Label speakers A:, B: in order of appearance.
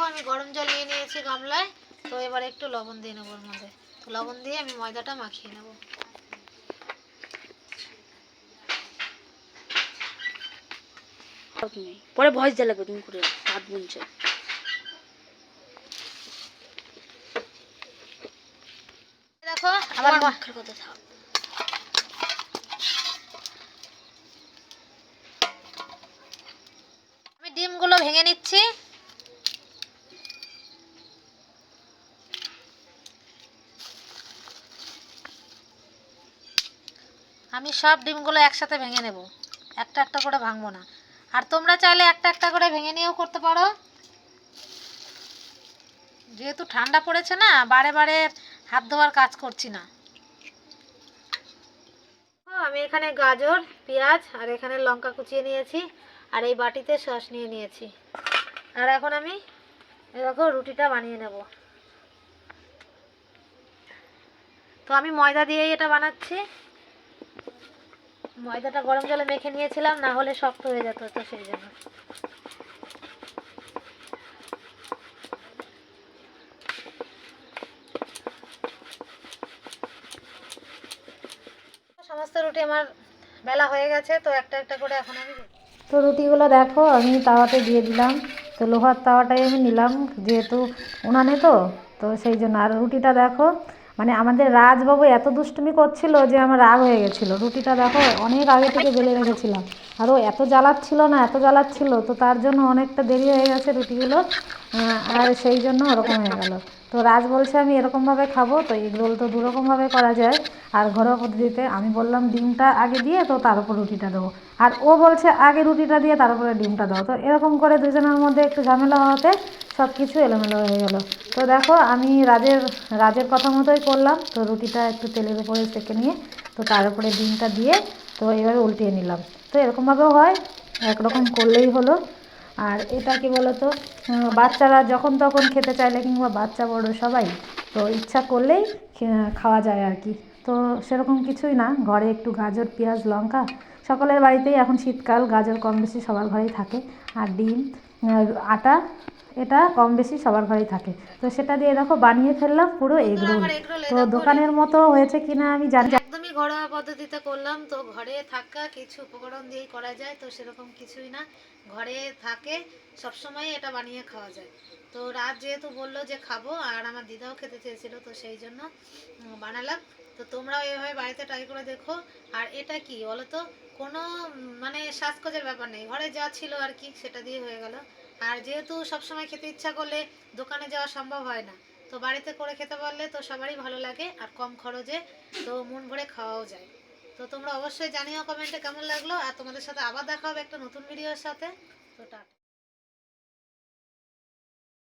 A: দেখো আমি গরম জল নিয়ে নিয়েছি গামলায়। তো এবার একটু লবণ দিয়ে নেব ওর মধ্যে। তো লবণ দিয়ে আমি ময়দাটা মাখিয়ে নেব।
B: পরে ভয়েস দিয়ে লাগবে তুমি করে হাত বুনছে
A: দেখো
B: আবার
A: আমার
B: মাখার কথা থাক।
A: আমি ডিমগুলো ভেঙে নিচ্ছি। আমি সব ডিমগুলো একসাথে ভেঙে নেব। একটা একটা করে ভাঙবো না। আর তোমরা চাইলে একটা একটা করে ভেঙে নিয়েও করতে পারো। যেহেতু ঠান্ডা পড়েছে না, বারে বারে হাত ধোয়ার কাজ করছি না। আমি এখানে গাজর, পেঁয়াজ আর এখানে লঙ্কা কুচিয়ে নিয়েছি আর এই বাটিতে সস নিয়ে নিয়েছি। আর এখন আমি এরকম রুটিটা বানিয়ে নেব। তো আমি ময়দা দিয়েই এটা বানাচ্ছি। ময়দাটা গরম জলে মেখে নিয়েছিলাম, না হলে শক্ত হয়ে যেত তো সেই জন্য। সমস্ত রুটি আমার বেলা হয়ে গেছে, তো একটা একটা করে এখন আমি তো রুটিগুলো দেখো, আমি তাওয়াতে দিয়ে দিলাম। তো লোহার তাওয়াটাই আমি নিলাম, যেহেতু উনানে তো তো সেই জন্য। আর রুটিটা দেখো মানে আমাদের রাজবাবু এত দুষ্টুমি করছিল যে আমার রাগ হয়ে গেছিল। রুটিটা দেখো, অনেক আগে থেকে বেলে রেখেছিলাম। আর ও এত জ্বালাচ্ছিল না, এত জ্বালাচ্ছিল, তো তার জন্য অনেকটা দেরি হয়ে গেছে রুটিগুলো আর সেই জন্য ওরকম হয়ে গেল। তো রাজ বলছে, আমি এরকমভাবে খাব, তো এগ রোল তো দুরকমভাবে করা যায়। আর ঘরোয়া পদ্ধতিতে আমি বললাম, ডিমটা আগে দিয়ে, তো তার উপর রুটিটা দেবো। আর ও বলছে, আগে রুটিটা দিয়ে, তার উপরে ডিমটা দাও। তো এরকম করে দুজনের মধ্যে একটু ঝামেলা হওয়াতে সব কিছু এলোমেলো হয়ে গেল। তো দেখো, আমি রাজের রাজের কথা মতোই করলাম। তো রুটিটা একটু তেলের উপরে সেঁকে নিয়ে, তো তার উপরে ডিমটা দিয়ে, তো এবারে উল্টিয়ে নিলাম। তো এরকমভাবেও হয়, একরকম করলেই হলো। আর এটা কি বলতো? বাচ্চারা যখন তখন খেতে চাইলে কিংবা বাচ্চা, বড় সবাই, তো ইচ্ছা করলেই খাওয়া যায় আর কি। তো সেরকম কিছুই না, ঘরে একটু গাজর, পেঁয়াজ, লঙ্কা, সকলের বাড়িতেই এখন শীতকাল, গাজর কম বেশি সবার ঘরেই থাকে। আর ডিম আটা, এটা কম বেশি সবার ঘরেই থাকে। তো সেটা দিয়ে দেখো বানিয়ে ফেললাম পুরো এগরোল তো দোকানের মতো হয়েছে কিনা আমি জানি একদমই ঘরোয়া পদ্ধতিতে করলাম, তো ঘরে থাকা কিছু উপকরণ দিয়েই করা যায়, তো সেরকম কিছুই না। ঘরে থাকে, সবসময় এটা বানিয়ে খাওয়া যায়। তো রাত যেহেতু বলল যে খাব, আর আমার দিদাও খেতে চেয়েছিল, তো সেই জন্য বানালাম। তো তোমরাও এভাবে বাড়িতে ট্রাই করে দেখো। আর এটা কি বলো তো কোনো মানে শ্বাসকোজের ব্যাপার নেই। ঘরে যা ছিল আর কি, সেটা দিয়ে হয়ে গেল। আর যেহেতু সবসময় খেতে ইচ্ছা করলে দোকানে যাওয়া সম্ভব হয় না। তো বাড়িতে করে খেতে পারলে তো সবারই ভালো লাগে, আর কম খরচে তো মন ভরে খাওয়াও যায়। তো তোমরা অবশ্যই জানিও কমেন্টে কেমন লাগল, আর তোমাদের সাথে আবার দেখা হবে একটা নতুন ভিডিওর সাথে। তো টাটা।